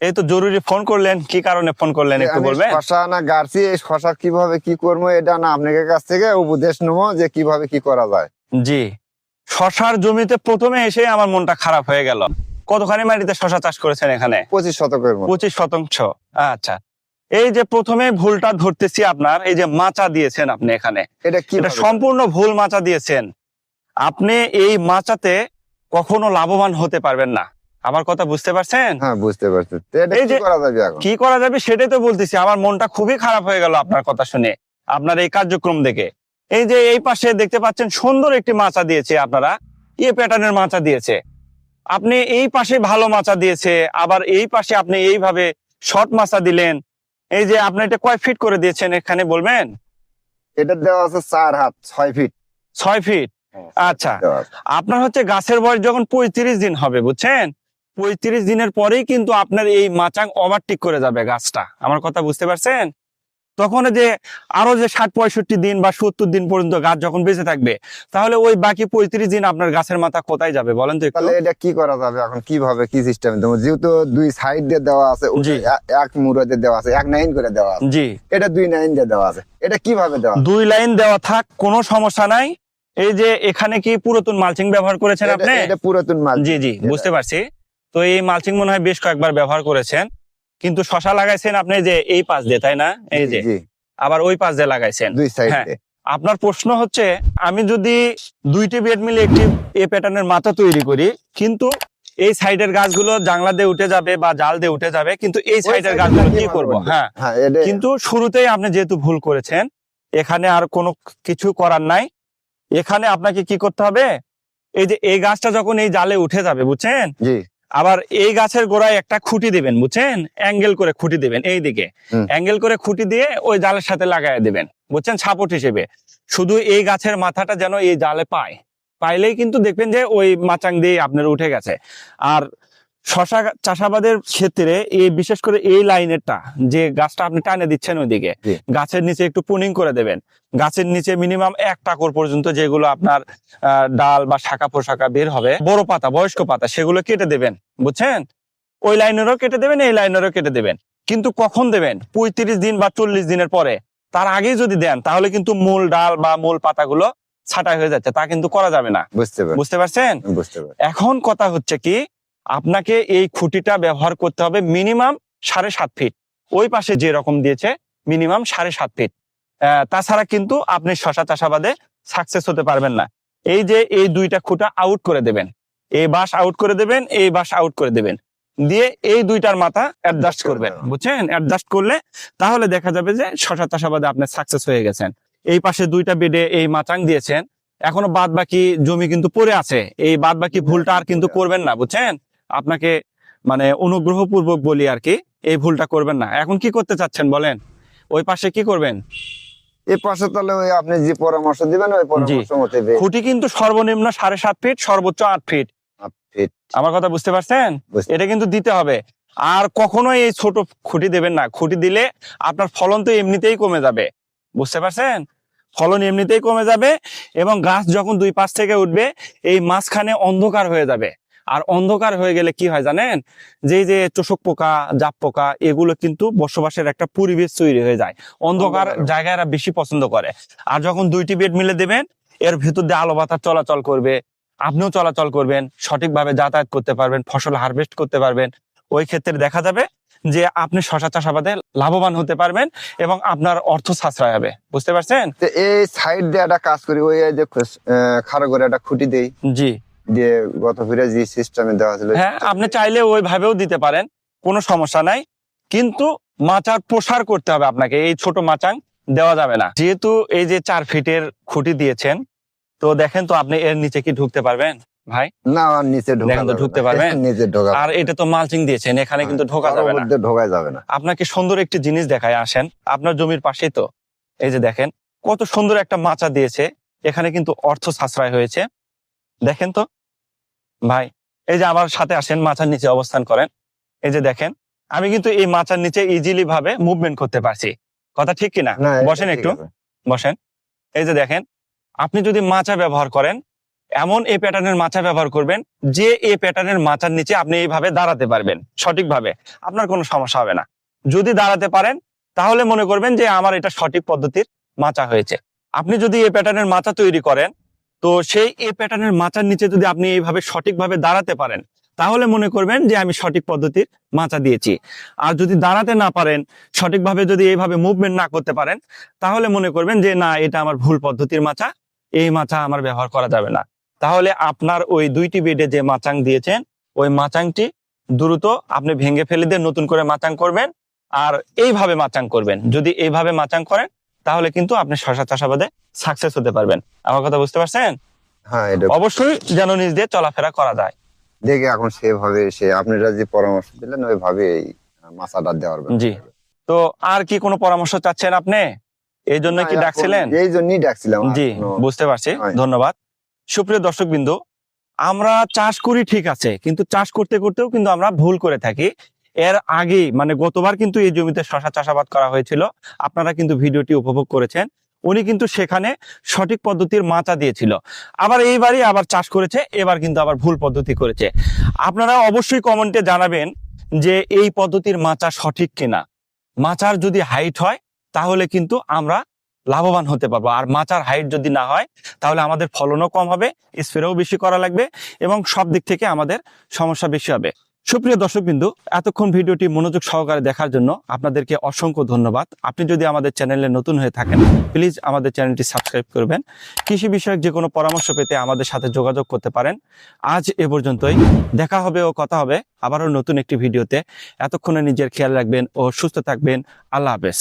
এই তো জরুরি ফোন করলেন কি কারণে ফোন করলেন একটু বলবেন? শশা না গাড়ছি এই শশা কীভাবে কি করব এটা না আপনার কাছ থেকে উপদেশ নেব যে কীভাবে কি করা যায়। জি। শশার জমিতে প্রথমে এসে আমার মনটা খারাপ হয়ে গেল। কতখানি মাটিতে শশা চাষ করেছেন এখানে? পঁচিশ শতকের পঁচিশ শতাংশ। আচ্ছা। এই যে প্রথমে ভুলটা ধরতেছি আপনার এই যে মাচা দিয়েছেন আপনি এখানে। এটা কি এটা সম্পূর্ণ ভুল মাচা দিয়েছেন। আপনি এই মাচাতে কখনো লাভবান হতে পারবেন না। আমার কথা বুঝতে পারছেন? হ্যাঁ বুঝতে পারছি। এই কি যে- করা যাবে এখন? কি করা যাবে সেটাই তো বলতেছি। আমার মনটা খুবই খারাপ হয়ে গেল আপনার কথা শুনে। আপনার এই কার্যক্রম দেখে। এই যে এই পাশে দেখতে পাচ্ছেন সুন্দর একটি মাচা দিয়েছে আপনারা। ইয়ে প্যাটার্নের মাচা দিয়েছে। আপনি এই পাশে ভালো মাচা দিয়েছে আবার এই পাশে আপনি এইভাবে শর্ট মাচা দিলেন। এই যে আপনি এটা কয় ফিট করে দিয়েছেন এখানে বলবেন? এটা দেওয়া আছে চার হাত ছয় ফিট। ছয় ফিট? হ্যাঁ। আচ্ছা। আপনার হচ্ছে গাছের বয়স যখন পঁয়ত্রিশ দিন হবে বুঝছেন? পঁয়ত্রিশ দিনের পরেই কিন্তু আপনার এই মাচাং ওভারটেক করে যাবে গাছটা। আমার কথা বুঝতে পারছেন? তখন যে আরও যে ষাট পঁয়ষট্টি দিন বা সত্তর দিন পর্যন্ত গাছ যখন বেঁচে থাকবে তাহলে ওই বাকি পঁয়ত্রিশ দিন আপনার গাছের মাথা কোথায় যাবে বলেন তো তাহলে এটা কি করা যাবে এখন? কীভাবে? কি সিস্টেম যেহেতু দুই সাইড দিয়ে দেওয়া আছে এক মুড়োতে দেওয়া আছে এক নাইন করে দেওয়া আছে। জি। এটা দুই নাইন দিয়ে দেওয়া আছে। এটা কীভাবে দেওয়া? দুই লাইন দেওয়া থাক কোনো সমস্যা নাই। এই যে এখানে কি পুরাতন মালচিং ব্যবহার করেছেন আপনি? এটা পুরাতন মাল জি জি বুঝতে পারছি। তো এই মালচিং মনে হয় বেশ কয়েকবার ব্যবহার করেছেন। কিন্তু শশা লাগাইছেন আপনি যে এই পাশ দিয়ে তাই না? এই যে। আবার ওই পাশ দিয়ে লাগাইছেন। দুই সাইড। হ্যাঁ। আপনার প্রশ্ন হচ্ছে আমি যদি দুইটি বেড মিলে একটি এ প্যাটার্নের মাথা তৈরি করি কিন্তু এই সাইডের গাছগুলো জাংলা দিয়ে উঠে যাবে বা জাল দিয়ে উঠে যাবে কিন্তু এই সাইডের গাছগুলো কি করব? হ্যাঁ। হ্যাঁ কিন্তু শুরুতেই আপনি যেহেতু ভুল করেছেন এখানে আর কোনো কিছু করার নাই। এখানে আপনাকে কি করতে হবে? এই যে এই গাছটা যখন এই জালে উঠে যাবে বুঝছেন? আবার এই গাছের গোড়ায় একটা খুঁটি দিবেন বুঝছেন? অ্যাঙ্গেল করে খুঁটি দিবেন এই দিকে। অ্যাঙ্গেল করে খুঁটি দিয়ে ওই জালের সাথে লাগাই দিবেন বুঝছেন? সাপোর্ট হিসেবে। শুধু এই গাছের মাথাটা যেন এই জালে পায়। পাইলেই কিন্তু দেখবেন যে ওই মাচাং দিয়ে আপনার উঠে গেছে। আর শশা চাষাবাদের ক্ষেত্রে এই বিশেষ করে এই লাইনেরটা যে গাছটা আপনি টানে দিচ্ছেন ওইদিকে গাছের নিচে একটু পুনিং করে দেবেন। গাছের নিচে মিনিমাম এক টাকর পর্যন্ত যেগুলো আপনার ডাল বা শাখা পোশাকা বের হবে বড় পাতা বয়স্ক পাতা সেগুলো কেটে দেবেন বুঝছেন? ওই লাইনেরও কেটে দেবেন এই লাইনেরও কেটে দেবেন। কিন্তু কখন দেবেন? পঁয়ত্রিশ দিন বা চল্লিশ দিনের পরে। তার আগেই যদি দেন তাহলে কিন্তু মূল ডাল বা মূল পাতাগুলো ছাটাই হয়ে যাচ্ছে তা কিন্তু করা যাবে না। বুঝতে বুঝতে পারছেন? এখন কথা হচ্ছে কি আপনাকে এই খুঁটিটা ব্যবহার করতে হবে মিনিমাম সাড়ে সাত ফিট। ওই পাশে যে রকম দিয়েছে, মিনিমাম সাড়ে সাত ফিট। তাছাড়া কিন্তু আপনি শশা চাষাবাদে সাকসেস হতে পারবেন না। এই যে এই দুইটা খুঁটা আউট করে দেবেন। এই বাস আউট করে দেবেন এই বাস আউট করে দেবেন। দিয়ে এই দুইটার মাথা অ্যাডজাস্ট করবেন। বুঝছেন? অ্যাডজাস্ট করলে তাহলে দেখা যাবে যে শশা চাষাবাদে আপনি সাকসেস হয়ে গেছেন। এই পাশে দুইটা বেডে এই মাচাং দিয়েছেন। এখনও বাদ বাকি জমি কিন্তু পড়ে আছে। এই বাদ বাকি ভুলটা আর কিন্তু করবেন না, বুঝছেন? আপনাকে মানে অনুগ্রহ পূর্বক বলি আর কি এই ভুলটা করবেন না। এখন কি করতে চাচ্ছেন বলেন? ওই পাশে কি করবেন? এই পাশে তাহলে ওই আপনি যে পরামর্শ দিবেন ওই পরামর্শ মতে খুঁটি কিন্তু সর্বনিম্ন সাড়ে সাত ফিট সর্বোচ্চ আট ফিট। আমার কথা বুঝতে পারছেন? এটা কিন্তু দিতে হবে। আর কখনোই এই ছোট খুঁটি দেবেন না। খুঁটি দিলে আপনার ফলন তো এমনিতেই কমে যাবে। বুঝতে পারছেন? ফলন এমনিতেই কমে যাবে এবং গাছ যখন দুই পাশ থেকে উঠবে এই মাঝখানে অন্ধকার হয়ে যাবে। আর অন্ধকার হয়ে গেলে কি হয় জানেন? যে যে চোষক পোকা জাপ পোকা এগুলো কিন্তু বসবাসের একটা পরিবেশ তৈরি হয়ে যায়। অন্ধকার। জায়গায় এরা বেশি পছন্দ করে। আর যখন দুইটি বেড মিলে দেবেন এর ভেতর দিয়ে আলো বাতাস চলাচল করবে। আপনিও চলাচল করবেন সঠিকভাবে যাতায়াত করতে পারবেন ফসল হারভেস্ট করতে পারবেন। ওই ক্ষেত্রে দেখা যাবে যে আপনি শশা চাষাবাদে লাভবান হতে পারবেন এবং আপনার অর্থ সাশ্রয় হবে। বুঝতে পারছেন? এই সাইড দিয়ে একটা কাজ করি ওই যে খাড়া করে একটা খুঁটি দেই। জি। দিয়ে গত ফিরে যে সিস্টেমে দেওয়া ছিল হ্যাঁ আপনি চাইলে ওইভাবেও দিতে পারেন কোনো সমস্যা নাই। কিন্তু মাচার প্রসার করতে হবে আপনাকে এই ছোট মাচাং দেওয়া যাবে না। যেহেতু এই যে চার ফিটের খুঁটি দিয়েছেন তো দেখেন তো আপনি এর নিচে কি ঢুকতে পারবেন ভাই? না নিচে ঢুকতে পারবেন? নিচে ঢোকা আর এটা তো মালচিং দিয়েছেন এখানে কিন্তু ঢোকা যাবে না। ঢোকা যাবে না। আপনাকে সুন্দর একটি জিনিস দেখায় আসেন। আপনার জমির পাশেই তো এই যে দেখেন কত সুন্দর একটা মাচা দিয়েছে। এখানে কিন্তু অর্থ সাশ্রয় হয়েছে। দেখেন তো ভাই এই যে আমার সাথে আসেন মাচার নিচে অবস্থান করেন। এই যে দেখেন আমি কিন্তু এই মাচার নিচে ইজিলি ভাবে মুভমেন্ট করতে পারছি। কথা ঠিক কিনা? বসেন একটু। বসেন। এই যে দেখেন আপনি যদি মাচা ব্যবহার করেন এমন এই প্যাটার্নের মাচা ব্যবহার করবেন যে এই প্যাটার্নের মাচার নিচে আপনি এইভাবে দাঁড়াতে পারবেন সঠিকভাবে। আপনার কোনো সমস্যা হবে না। যদি দাঁড়াতে পারেন তাহলে মনে করবেন যে আমার এটা সঠিক পদ্ধতির মাচা হয়েছে। আপনি যদি এই প্যাটার্নের মাচা তৈরি করেন তো সেই এ প্যাটার্নের মাচার নিচে যদি আপনি এইভাবে সঠিকভাবে দাঁড়াতে পারেন, তাহলে মনে করবেন যে আমি সঠিক পদ্ধতির মাচা দিয়েছি। আর যদি দাঁড়াতে না পারেন, সঠিকভাবে যদি এইভাবে মুভমেন্ট না করতে পারেন, তাহলে মনে করবেন যে না, এটা আমার ভুল পদ্ধতির মাচা, এই মাচা আমার ব্যবহার করা যাবে না। তাহলে আপনার ওই দুইটি বেডে যে মাচাং দিয়েছেন, ওই মাচাংটি দ্রুত আপনি ভেঙে ফেলে দিয়ে নতুন করে মাচাং করবেন, আর এইভাবে মাচাং করবেন। যদি এইভাবে মাচাং করেন তাহলে কিন্তু আপনি শশা চাষাবাদে সাকসেস হতে পারবেন। আমার কথা বুঝতে পারছেন? হ্যাঁ এটা অবশ্যই যেন নিজ দিয়ে চলাফেরা করা যায়। দেখে এখন সেভাবে সে আপনারা যে পরামর্শ দিলেন ওইভাবে এই মাছাটা দেওয়ার জি। তো আর কি কোনো পরামর্শ চাচ্ছেন আপনি? এই জন্য কি ডাকছিলেন? এই জন্যই ডাকছিলাম জি বুঝতে পারছি। ধন্যবাদ। সুপ্রিয় দর্শক বিন্দু আমরা চাষ করি ঠিক আছে কিন্তু চাষ করতে করতেও কিন্তু আমরা ভুল করে থাকি। এর আগে মানে গতবার কিন্তু এই জমিতে শশা চাষাবাদ করা হয়েছিল, আপনারা কিন্তু ভিডিওটি উপভোগ করেছেন। উনি কিন্তু সেখানে সঠিক পদ্ধতির মাচা দিয়েছিল। আবার এইবারই আবার চাষ করেছে, এবার কিন্তু আবার ভুল পদ্ধতি করেছে। আপনারা অবশ্যই কমেন্টে জানাবেন যে এই পদ্ধতির মাচা সঠিক কিনা। মাচার যদি হাইট হয়, তাহলে কিন্তু আমরা লাভবান হতে পারব। আর মাচার হাইট যদি না হয়, তাহলে আমাদের ফলনও কম হবে, স্প্রেও বেশি করা লাগবে এবং সব দিক থেকে আমাদের সমস্যা বেশি হবে। সুপ্রিয় দর্শকবিন্দু, এতক্ষণ ভিডিওটি মনোযোগ সহকারে দেখার জন্য আপনাদেরকে অসংখ্য ধন্যবাদ। আপনি যদি আমাদের চ্যানেলে নতুন হয়ে থাকেন, প্লিজ আমাদের চ্যানেলটি সাবস্ক্রাইব করবেন। কৃষি বিষয়ক যে কোনো পরামর্শ পেতে আমাদের সাথে যোগাযোগ করতে পারেন। আজ এ পর্যন্তই। দেখা হবে ও কথা হবে। আবারও নতুন একটি ভিডিওতে। এতক্ষণে নিজের খেয়াল রাখবেন ও সুস্থ থাকবেন। আল্লাহ হাফেজ।